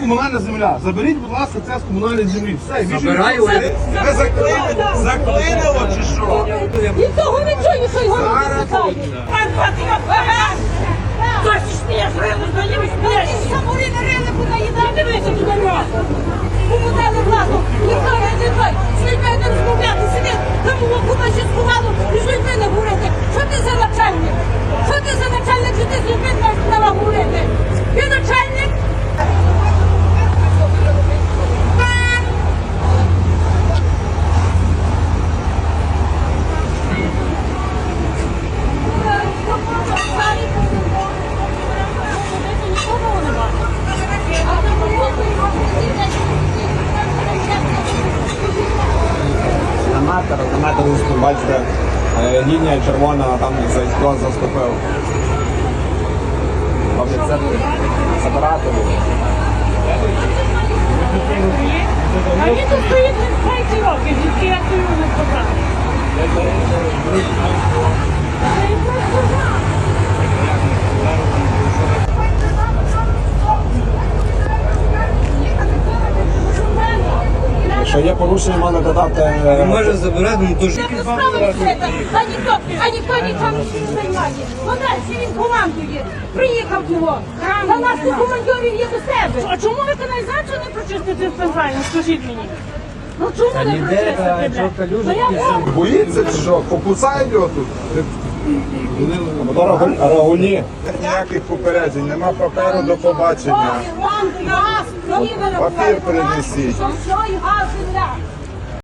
комунальна земля. Заберіть, будь ласка, це з комунальної землі. Все, більше Забираю. нічого. Ви заклинило, заклинило чи що? Нічого того не чую, що його не питають. Пан Патріот, Хтось сміє, грили, знайомі сміє. Метр, бачите, е, лінія червона, там за заступив. Забирати. А він тут стоїть Якщо є порушення, мали додати. Може забирати, ну то ж А ніхто, а ніхто нічого не займає. Вона ще він командує. Приїхав його. Та нас тут командирів є до себе. А чому ви каналізацію не прочистите центрально? Скажіть мені. Ну чому не прочистите? Ну. Боїться чи що? Покусають його тут? Рагулі. Ніяких попереджень, нема паперу до побачення. Папір принесіть.